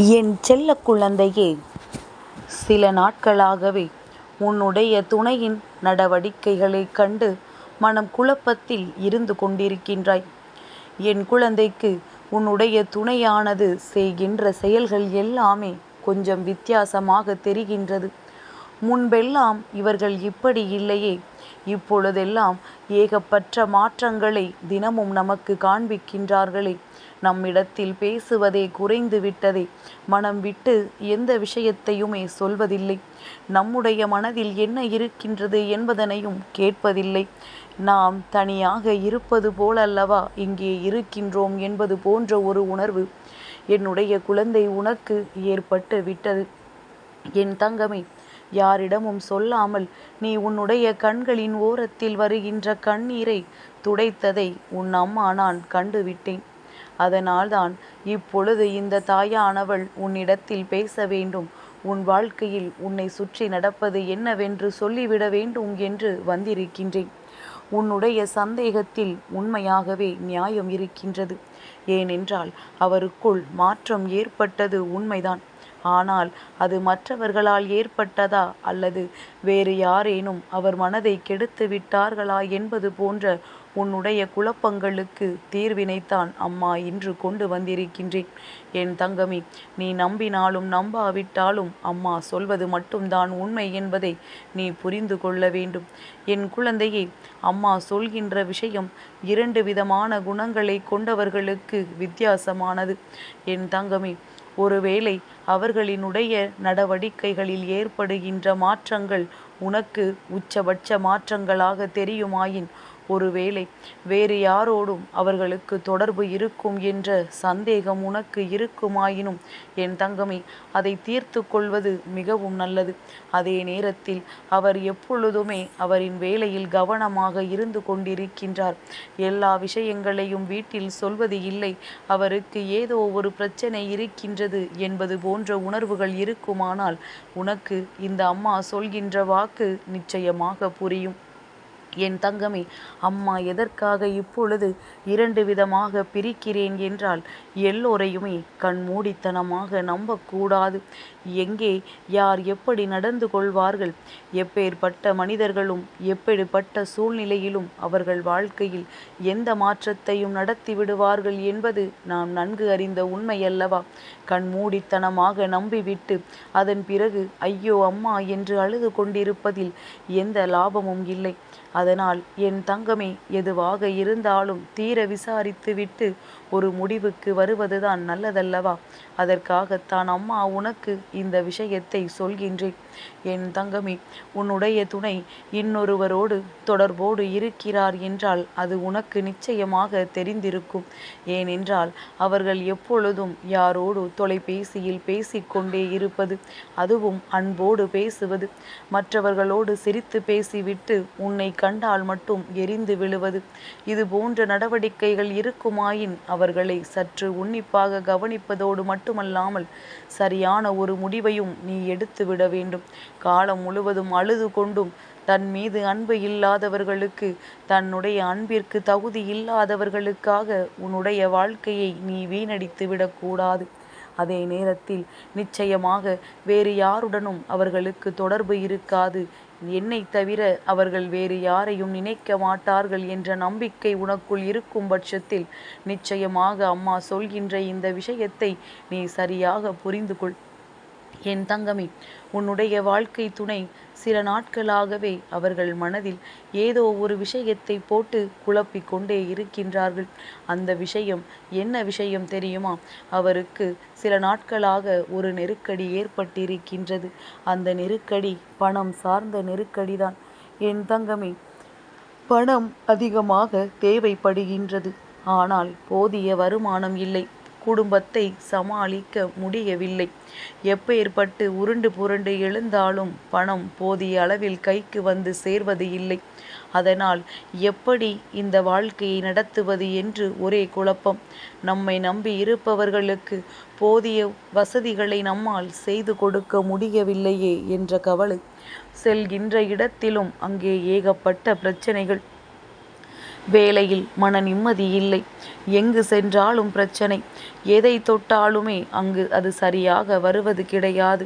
என் செல்ல குழந்தையே சில நாட்களாகவே உன்னுடைய துணையின் நடவடிக்கைகளைக் கண்டு மனம் குழப்பத்தில் இருந்து கொண்டிருக்கின்றாய். என் குழந்தைக்கு உன்னுடைய துணையானது செய்கின்ற செயல்கள் எல்லாமே கொஞ்சம் வித்தியாசமாக தெரிகின்றது. முன்பெல்லாம் இவர்கள் இப்படி இல்லையே. இப்பொழுதெல்லாம் ஏகப்பட்ட மாற்றங்களை தினமும் நமக்கு காண்பிக்கின்றார்களே. நம்மிடத்தில் பேசுவதே குறைந்து விட்டதே. மனம் விட்டு எந்த விஷயத்தையுமே சொல்வதில்லை. நம்முடைய மனதில் என்ன இருக்கின்றது என்பதனையும் கேட்பதில்லை. நாம் தனியாக இருப்பது போலல்லவா இங்கே இருக்கின்றோம் என்பது போன்ற ஒரு உணர்வு என்னுடைய குழந்தை உனக்கு ஏற்பட்டு விட்டது. என் தங்கமே யாரிடமும் சொல்லாமல் நீ உன்னுடைய கண்களின் ஓரத்தில் வருகின்ற கண்ணீரைத் துடைத்ததை உன் அம்மா நான் கண்டுவிட்டேன். அதனால்தான் இப்பொழுது இந்த தாயானவள் உன்னிடத்தில் பேச வேண்டும். உன் வாழ்க்கையில் உன்னை சுற்றி நடப்பது என்னவென்று சொல்லிவிட வேண்டும் என்று வந்திருக்கின்றேன். உன்னுடைய சந்தேகத்தில் உண்மையாகவே நியாயம் இருக்கின்றது. ஏனென்றால் அவருக்குள் மாற்றம் ஏற்பட்டது உண்மைதான். ஆனால் அது மற்றவர்களால் ஏற்பட்டதா அல்லது வேறு யாரேனும் அவர் மனதை கெடுத்து விட்டார்களா என்பது போன்ற உன்னுடைய குழப்பங்களுக்கு தீர்வினைத்தான் அம்மா இன்று கொண்டு வந்திருக்கின்றேன். என் தங்கமி நீ நம்பினாலும் நம்பாவிட்டாலும் அம்மா சொல்வது மட்டும்தான் உண்மை என்பதை நீ புரிந்து கொள்ள வேண்டும். என் குழந்தையே அம்மா சொல்கின்ற விஷயம் இரண்டு விதமான குணங்களைக் கொண்டவர்களுக்கு வித்தியாசமானது. என் தங்கமி ஒருவேளை அவர்களினுடைய நடவடிக்கைகளில் ஏற்படுகின்ற மாற்றங்கள் உனக்கு உச்சபட்ச மாற்றங்களாக தெரியுமாயின்? ஒருவேளை வேறு யாரோடும் அவர்களுக்கு தொடர்பு இருக்கும் என்ற சந்தேகம் உனக்கு இருக்குமாயினும் என் தங்கமே அதை தீர்த்து கொள்வது மிகவும் நல்லது. அதே நேரத்தில் அவர் எப்பொழுதுமே அவரின் வேலையில் கவனமாக இருந்து கொண்டிருக்கின்றார். எல்லா விஷயங்களையும் வீட்டில் சொல்வது இல்லை. அவருக்கு ஏதோ ஒரு பிரச்சனை இருக்கின்றது என்பது போன்ற உணர்வுகள் இருக்குமானால் உனக்கு இந்த அம்மா சொல்கின்ற வாக்கு நிச்சயமாக புரியும். என் தங்கமே அம்மா எதற்காக இப்பொழுது இரண்டு விதமாக பிரிக்கிறேன் என்றால் எல்லோரையுமே கண்மூடித்தனமாக நம்பக்கூடாது. எங்கே யார் எப்படி நடந்து கொள்வார்கள் எப்பேற்பட்ட மனிதர்களும் எப்படிப்பட்ட சூழ்நிலையிலும் அவர்கள் வாழ்க்கையில் எந்த மாற்றத்தையும் நடத்திவிடுவார்கள் என்பது நாம் நன்கு அறிந்த உண்மையல்லவா. கண்மூடித்தனமாக நம்பிவிட்டு அதன் பிறகு ஐயோ அம்மா என்று அழுது கொண்டிருப்பதில் எந்த லாபமும் இல்லை. அதனால் என் தங்கமே எதுவாக இருந்தாலும் தீர விசாரித்துவிட்டு ஒரு முடிவுக்கு வருவதுதான் நல்லதல்லவா. அதற்காகத்தான் அம்மா உனக்கு இந்த விஷயத்தை சொல்கின்றேன். என் தங்கமே உன்னுடைய துணை இன்னொருவரோடு தொடர்போடு இருக்கிறார் என்றால் அது உனக்கு நிச்சயமாக தெரிந்திருக்கும். ஏனென்றால் அவர்கள் எப்பொழுதும் யாரோடு தொலைபேசியில் பேசிக்கொண்டே இருப்பது. அதுவும் அன்போடு பேசுவது. மற்றவர்களோடு சிரித்து பேசிவிட்டு உன்னை கண் கண்டால் மட்டும் எரிந்து விழுவது. இது போன்ற நடவடிக்கைகள் இருக்குமாயின் அவர்களை சற்று உன்னிப்பாக கவனிப்பதோடு மட்டுமல்லாமல் சரியான ஒரு முடிவையும் நீ எடுத்துவிட வேண்டும். காலம் முழுவதும் அழுது கொண்டும் தன் மீது அன்பு இல்லாதவர்களுக்கு தன்னுடைய அன்பிற்கு தகுதி இல்லாதவர்களுக்காக உன்னுடைய வாழ்க்கையை நீ வீணடித்து விடக்கூடாது. அதே நேரத்தில் நிச்சயமாக வேறு யாருடனும் அவர்களுக்கு தொடர்பு இருக்காது. என்னை தவிர அவர்கள் வேறு யாரையும் நினைக்க மாட்டார்கள் என்ற நம்பிக்கை உனக்குள் இருக்கும் பட்சத்தில் நிச்சயமாக அம்மா சொல்கின்ற இந்த விஷயத்தை நீ சரியாக புரிந்து கொள். என் தங்கமே உன்னுடைய வாழ்க்கை துணை சில நாட்களாகவே அவர்கள் மனதில் ஏதோ ஒரு விஷயத்தை போட்டு குழப்பிக் கொண்டே இருக்கின்றார்கள். அந்த விஷயம் என்ன விஷயம் தெரியுமா? அவருக்கு சில நாட்களாக ஒரு நெருக்கடி ஏற்பட்டிருக்கின்றது. அந்த நெருக்கடி பணம் சார்ந்த நெருக்கடிதான். என் தங்கமே பணம் அதிகமாக தேவைப்படுகின்றது. ஆனால் போதிய வருமானம் இல்லை. குடும்பத்தை சமாளிக்க முடியவில்லை. எப்பேற்பட்டு உருண்டு புரண்டு எழுந்தாலும் பணம் போதிய அளவில் கைக்கு வந்து சேர்வது இல்லை. அதனால் எப்படி இந்த வாழ்க்கையை நடத்துவது என்று ஒரே குழப்பம். நம்மை நம்பி இருப்பவர்களுக்கு போதிய வசதிகளை நம்மால் செய்து கொடுக்க முடியவில்லையே என்ற கவலை. செல்கின்ற இடத்திலும் அங்கே ஏகப்பட்ட பிரச்சனைகள். வேலையில் மன நிம்மதி இல்லை. எங்கு சென்றாலும் பிரச்சனை. எதை தொட்டாலுமே அங்கு அது சரியாக வருவது கிடையாது.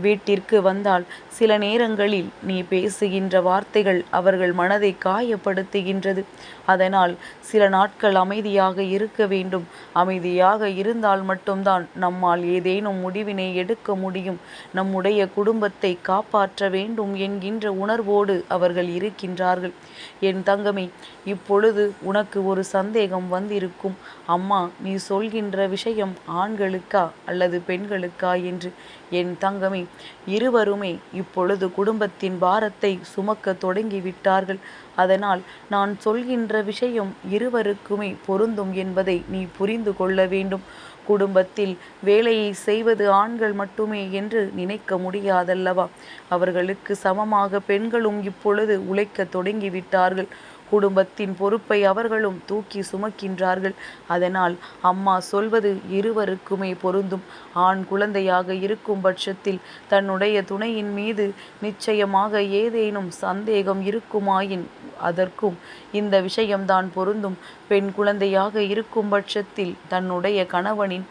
வீட்டிற்கு வந்தால் சில நேரங்களில் நீ பேசுகின்ற வார்த்தைகள் அவர்கள் மனதை காயப்படுத்துகின்றது. அதனால் சில நாட்கள் அமைதியாக இருக்க வேண்டும். அமைதியாக இருந்தால் மட்டும்தான் நம்மால் ஏதேனும் முடிவினை எடுக்க முடியும். நம்முடைய குடும்பத்தை காப்பாற்ற வேண்டும் என்கின்ற உணர்வோடு அவர்கள் இருக்கின்றார்கள். என் தங்கமே இப்பொழுது உனக்கு ஒரு சந்தேகம் வந்திருக்கும். அம்மா நீ சொல்கின்ற விஷயம் ஆண்களுக்கா அல்லது பெண்களுக்கா என்று? என் தங்கமே இருவருமே இப்பொழுது குடும்பத்தின் பாரத்தை சுமக்க தொடங்கிவிட்டார்கள். அதனால் நான் சொல்கின்ற விஷயம் இருவருக்குமே பொருந்தும் என்பதை நீ புரிந்து கொள்ள வேண்டும். குடும்பத்தில் வேலையை செய்வது ஆண்கள் மட்டுமே என்று நினைக்க முடியாதல்லவா? அவர்களுக்கு சமமாக பெண்களும் இப்பொழுது உழைக்க தொடங்கிவிட்டார்கள். குடும்பத்தின் பொறுப்பை அவர்களும் தூக்கி சுமக்கின்றார்கள். அதனால் அம்மா சொல்வது இருவருக்குமே பொருந்தும். ஆண் குழந்தையாக இருக்கும் பட்சத்தில் தன்னுடைய துணையின் மீது நிச்சயமாக ஏதேனும் சந்தேகம் இருக்குமாயின் அதற்கும் இந்த விஷயம்தான் பொருந்தும். பெண் குழந்தையாக இருக்கும் பட்சத்தில் தன்னுடைய கணவனின்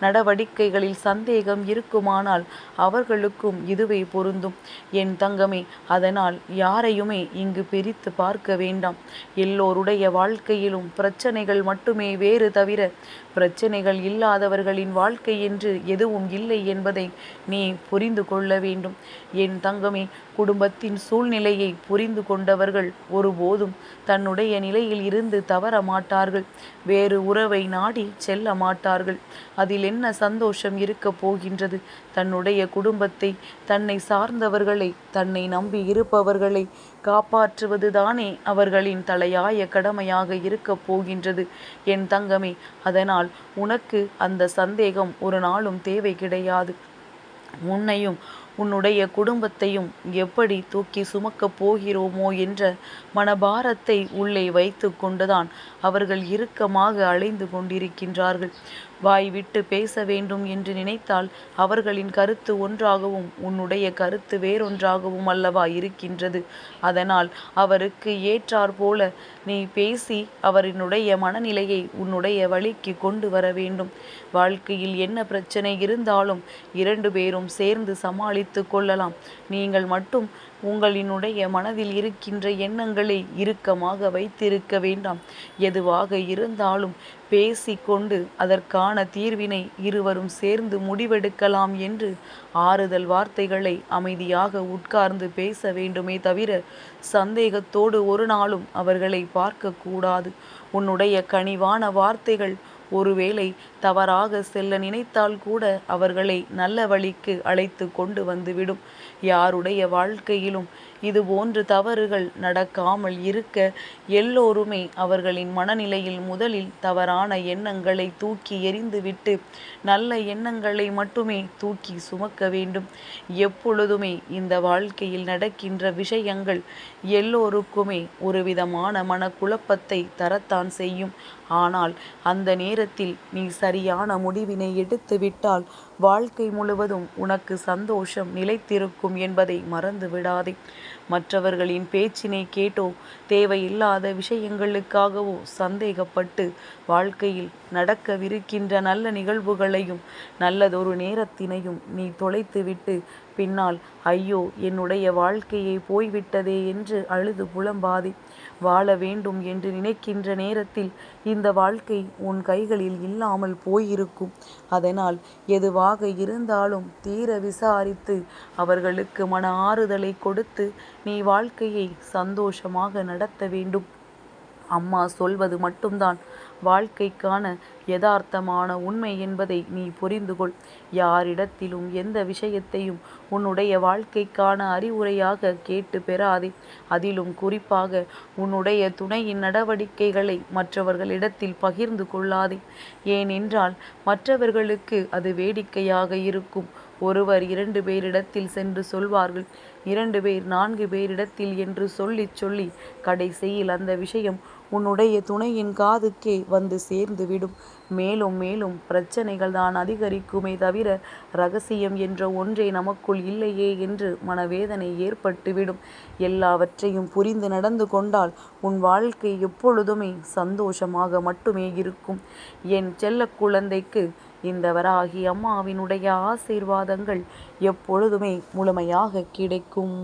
நடவடிக்கைகளில் சந்தேகம் இருக்குமானால் அவர்களுக்கும் இதுவே பொருந்தும். என் தங்கமே அதனால் யாரையுமே இங்கு பிரித்து பார்க்க வேண்டாம். எல்லோருடைய வாழ்க்கையிலும் பிரச்சனைகள் மட்டுமே வேறு தவிர பிரச்சனைகள் இல்லாதவர்களின் வாழ்க்கை என்று எதுவும் இல்லை என்பதை நீ புரிந்து கொள்ள வேண்டும். என் தங்கமே குடும்பத்தின் சூழ்நிலையை புரிந்து கொண்டவர்கள் ஒருபோதும் தன்னுடைய நிலையில் இருந்து தவற மாட்டார்கள். வேறு உறவை நாடி செல்ல மாட்டார்கள். அதில் என்ன சந்தோஷம் இருக்கப் போகின்றது? தன்னுடைய குடும்பத்தை தன்னை சார்ந்தவர்களை தன்னை நம்பி இருப்பவர்களை காப்பாற்றுவதுதானே அவர்களின் தலையாய கடமையாக இருக்கப் போகின்றது. என் தங்கமே அதனால் உனக்கு அந்த சந்தேகம் ஒரு நாளும் தேவை கிடையாது. உன்னையும் உன்னுடைய குடும்பத்தையும் எப்படி தூக்கி சுமக்கப் போகிறோமோ என்ற மனபாரத்தை உள்ளே வைத்து கொண்டுதான் அவர்கள் இறுக்கமாக அலைந்து கொண்டிருக்கின்றார்கள். வாய் விட்டு பேச வேண்டும் என்று நினைத்தால் அவர்களின் கருத்து ஒன்றாகவும் உன்னுடைய கருத்து வேறொன்றாகவும் அல்லவா இருக்கின்றது. அதனால் அவருக்கு ஏற்றாற் போல நீ பேசி அவரினுடைய மனநிலையை உன்னுடைய வழிக்கு கொண்டு வர வேண்டும். வாழ்க்கையில் என்ன பிரச்சனை இருந்தாலும் இரண்டு பேரும் சேர்ந்து சமாளித்து கொள்ளலாம். நீங்கள் மட்டும் உங்களினுடைய மனதில் இருக்கின்ற எண்ணங்களை இறுக்கமாக வைத்திருக்க வேண்டாம். எதுவாக இருந்தாலும் பேசிக்கொண்டு அதற்கான தீர்வினை இருவரும் சேர்ந்து முடிவெடுக்கலாம் என்று ஆறுதல் வார்த்தைகளை அமைதியாக உட்கார்ந்து பேச வேண்டுமே தவிர சந்தேகத்தோடு ஒரு நாளும் அவர்களை பார்க்கக்கூடாது. உன்னுடைய கனிவான வார்த்தைகள் ஒருவேளை தவறாக செல்ல நினைத்தால் கூட அவர்களை நல்ல வழிக்கு அழைத்து கொண்டு வந்துவிடும். யாருடைய வாழ்க்கையிலும் இதுபோன்று தவறுகள் நடக்காமல் இருக்க எல்லோருமே அவர்களின் மனநிலையில் முதலில் தவறான எண்ணங்களை தூக்கி எறிந்துவிட்டு நல்ல எண்ணங்களை மட்டுமே தூக்கி சுமக்க வேண்டும். எப்பொழுதுமே இந்த வாழ்க்கையில் நடக்கின்ற விஷயங்கள் எல்லோருக்குமே ஒரு விதமான மனக்குழப்பத்தை தரத்தான் செய்யும். ஆனால் அந்த நேர நேரத்தில் நீ சரியான முடிவினை எடுத்துவிட்டால் வாழ்க்கை முழுவதும் உனக்கு சந்தோஷம் நிலைத்திருக்கும் என்பதை மறந்து விடாதே. மற்றவர்களின் பேச்சினை கேட்டோ தேவையில்லாத விஷயங்களுக்காகவோ சந்தேகப்பட்டு வாழ்க்கையில் நடக்கவிருக்கின்ற நல்ல நிகழ்வுகளையும் நல்லதொரு நேரத்தினையும் நீ தொலைத்துவிட்டு பின்னால் ஐயோ என்னுடைய வாழ்க்கையை போய்விட்டதே என்று அழுது புலம்பாதே. வாழ வேண்டும் என்று நினைக்கின்ற நேரத்தில் இந்த வாழ்க்கை உன் கைகளில் இல்லாமல் போயிருக்கும். அதனால் எதுவாக இருந்தாலும் தீர விசாரித்து அவர்களுக்கு மன ஆறுதலை கொடுத்து நீ வாழ்க்கையை சந்தோஷமாக நடத்த வேண்டும். அம்மா சொல்வது மட்டும்தான். வாழ்க்கைக்கான யதார்த்தமான உண்மை என்பதை நீ புரிந்து கொள். யாரிடத்திலும் எந்த விஷயத்தையும் உன்னுடைய வாழ்க்கைக்கான அறிவுரையாக கேட்டு பெறாதே. அதிலும் குறிப்பாக உன்னுடைய துணையின் நடவடிக்கைகளை மற்றவர்களிடத்தில் பகிர்ந்து கொள்ளாதே. ஏனென்றால் மற்றவர்களுக்கு அது வேடிக்கையாக இருக்கும். ஒருவர் இரண்டு பேரிடத்தில் சென்று சொல்வார்கள். இரண்டு பேர் நான்கு பேரிடத்தில் என்று சொல்லி சொல்லி கடைசியில் அந்த விஷயம் உன்னுடைய துணையின் காதுக்கே வந்து சேர்ந்து விடும். மேலும் மேலும் பிரச்சனைகள் தான் அதிகரிக்குமே தவிர ரகசியம் என்ற ஒன்றே நமக்குள் இல்லையே என்று மனவேதனை ஏற்பட்டுவிடும். எல்லாவற்றையும் புரிந்து நடந்து கொண்டால் உன் வாழ்க்கை எப்பொழுதுமே சந்தோஷமாக மட்டுமே இருக்கும். என் செல்ல குழந்தைக்கு இந்த வராகி அம்மாவினுடைய ஆசீர்வாதங்கள் எப்பொழுதுமே முழுமையாக கிடைக்கும்.